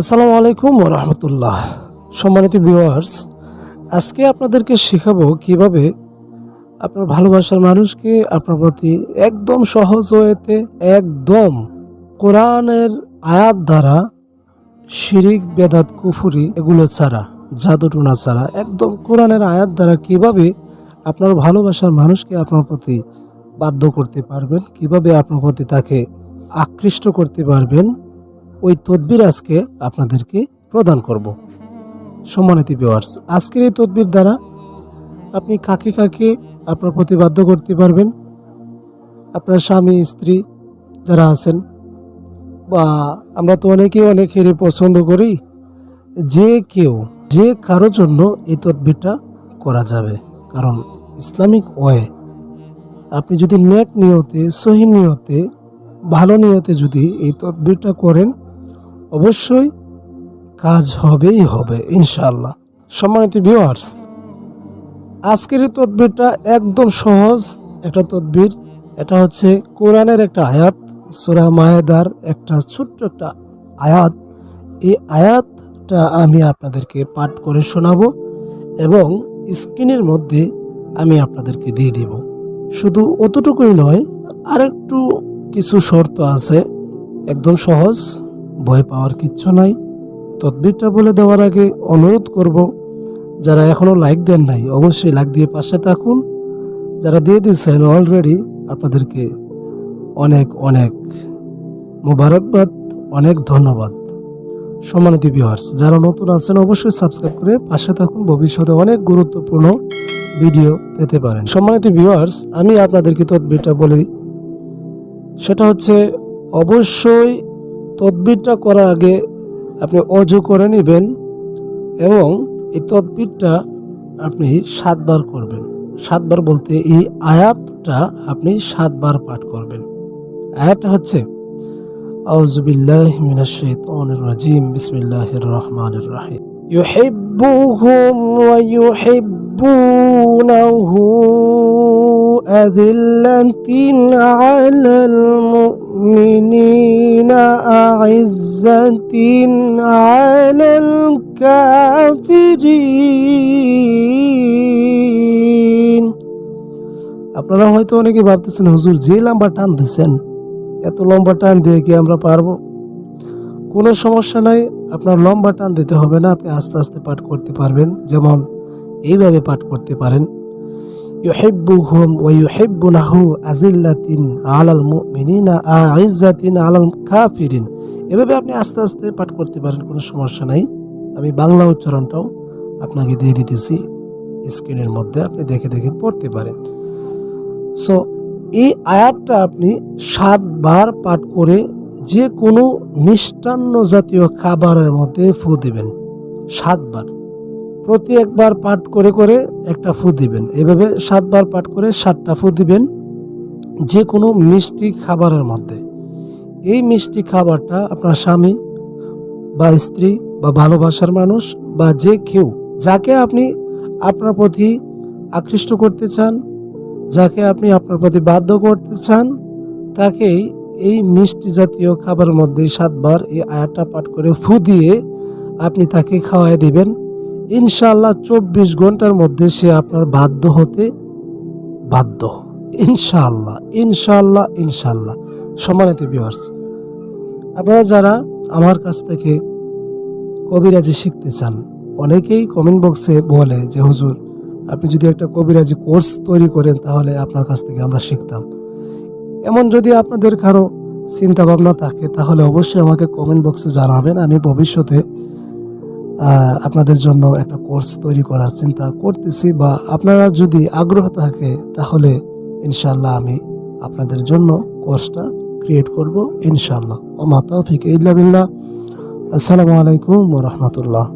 আসসালামু আলাইকুম রহমতুল্লাহ। সম্মানিত ভিউয়ার্স, আজকে আপনাদেরকে শেখাবো কীভাবে আপনার ভালোবাসার মানুষকে আপনার প্রতি একদম সহজ ওয়েতে একদম কোরআনের আয়াত দ্বারা শিরিক, বেদাত, কুফুরি এগুলো ছাড়া, জাদুটুনা ছাড়া, একদম কোরআনের আয়াত দ্বারা কীভাবে আপনার ভালোবাসার মানুষকে আপনার প্রতি বাধ্য করতে পারবেন, কীভাবে আপনার প্রতি তাকে আকৃষ্ট করতে পারবেন ওই তদবির আজকে আপনাদেরকে প্রদান করব। সম্মানিত ভিউয়ার্স আজকের এই তদবির দ্বারা আপনি কাকে কাকে আপনার প্রতি বাধ্য করতে পারবেন? আপনার স্বামী, স্ত্রী যারা আছেন, বা আমরা তো অনেকেই অনেকেরই পছন্দ করি, যে কেউ, যে কারও জন্য এই তদবিরটা করা যাবে। কারণ ইসলামিক ওয়ে, আপনি যদি নেক নিয়তে, সহি নিয়তে, ভালো নিয়তে যদি এই তদবিরটা করেন অবশ্যই কাজ হবেই হবে ইনশাল্লাহ সম্মানিত ভিউয়ার্স আজকের এই তদবিরটা একদম সহজ একটা তদবির। এটা হচ্ছে কোরআনের একটা আয়াত, সোরা মায়েদার একটা ছোট্ট একটা আয়াত। এই আয়াতটা আমি আপনাদেরকে পাঠ করে শোনাবো এবং স্ক্রিনের মধ্যে আমি আপনাদেরকে দিয়ে দিব। শুধু অতটুকুই নয়, আরেকটু কিছু শর্ত আছে, একদম সহজ। ভয় পাওয়ার কিচ্ছু নাই। তদবিরটা বলে দেওয়ার আগে অনুরোধ করব, যারা এখনও লাইক দেন নাই, অবশ্যই লাইক দিয়ে পাশে থাকুন। যারা দিয়ে দিয়েছেন অলরেডি আপনাদেরকে অনেক অনেক মোবারকবাদ, অনেক ধন্যবাদ। সম্মানিত ভিউয়ার্স যারা নতুন আছেন, অবশ্যই সাবস্ক্রাইব করে পাশে থাকুন। ভবিষ্যতে অনেক গুরুত্বপূর্ণ ভিডিও পেতে পারেন। সম্মানিত ভিউয়ার্স আমি আপনাদেরকে তদবিরটা বলি। সেটা হচ্ছে, অবশ্যই তদবিরটা করার আগে আপনি অজু করে নেবেন এবং এই তদবিরটা আপনি সাতবার করবেন সাতবার বলতে এই আয়াতটা আপনি সাতবার পাঠ করবেন আয়াতটা হচ্ছে আউজুবিল্লাহ মিনাশ শাইতানির রাজিম বিসমিল্লাহির রহমানির রহিম يحبهم ويحبونه أذلة على المؤمنين أعزة على الكافرين আপনারা হয়তো অনেকে ভাবতেছেন হুজুর যে লম্বা টান দিচ্ছেন এত লম্বা টান দিয়ে কি আমরা পারবো কোনো সমস্যা নাই আপনার লম্বা টান দিতে হবে না আপনি আস্তে আস্তে পাঠ করতে পারবেন যেমন এইভাবে পাঠ করতে পারেন ইউহিব্বুহুম ওয়া ইউহিব্বুনাহু আযিল্লাতিন আলাল মুমিনিনা আইজ্জাতিন আলাল কাফিরিন এভাবে আপনি আস্তে আস্তে পাঠ করতে পারেন, কোনো সমস্যা নাই। আমি বাংলা উচ্চারণটাও আপনাকে দিয়ে দিতেছি, স্ক্রিনের মধ্যে আপনি দেখে দেখে পড়তে পারেন। সো এই আয়াতটা আপনি সাতবার পাঠ করে যে কোনো মিষ্টান্ন জাতীয় খাবারের মধ্যে ফু দিবেন, সাতবার। প্রতি একবার পাঠ করে করে একটা ফু দিবেন। এভাবে সাতবার পাঠ করে সাতটা ফু দিবেন যে কোনো মিষ্টি খাবারের মধ্যে। এই মিষ্টি খাবারটা আপনার স্বামী বা স্ত্রী বা ভালোবাসার মানুষ বা যে কেউ, যাকে আপনি আপনার প্রতি আকৃষ্ট করতে চান, যাকে আপনি আপনার প্রতি বাধ্য করতে চান, তাকেই এই মিষ্টি জাতীয় খাবারের মধ্যে সাতবার এই আয়াতটা পাঠ করে ফু দিয়ে আপনি তাকে খাওয়াই দিবেন। ইনশাআল্লাহ চব্বিশ ঘণ্টার মধ্যে সে আপনার বাধ্য হতে বাধ্য। ইনশাআল্লাহ ইনশাআল্লাহ ইনশাআল্লাহ। সম্মানিত ভিউয়ার্স আপনারা যারা আমার কাছ থেকে কবিরাজি শিখতে চান, অনেকেই কমেন্ট বক্সে বলে যে, হুজুর, আপনি যদি একটা কবিরাজি কোর্স তৈরি করেন, তাহলে আপনার কাছ থেকে আমরা শিখতাম। এমন যদি আপনাদের কারও চিন্তা ভাবনা থাকে, তাহলে অবশ্যই আমাকে কমেন্ট বক্সে জানাবেন। আমি ভবিষ্যতে আপনাদের জন্য একটা কোর্স তৈরি করার চিন্তা করতেছি বা আপনারা যদি আগ্রহ থাকে তাহলে ইনশাল্লাহ আমি আপনাদের জন্য কোর্সটা ক্রিয়েট করব ইনশাল্লাহ ও মাতাফিক ইল্লা আসসালামু আলাইকুম ওরহমতুল্লাহ